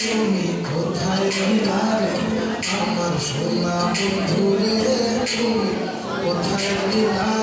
তুমি কোথায় রইলা আমার সোনা বন্ধুরে তুমি কোথায় রইলা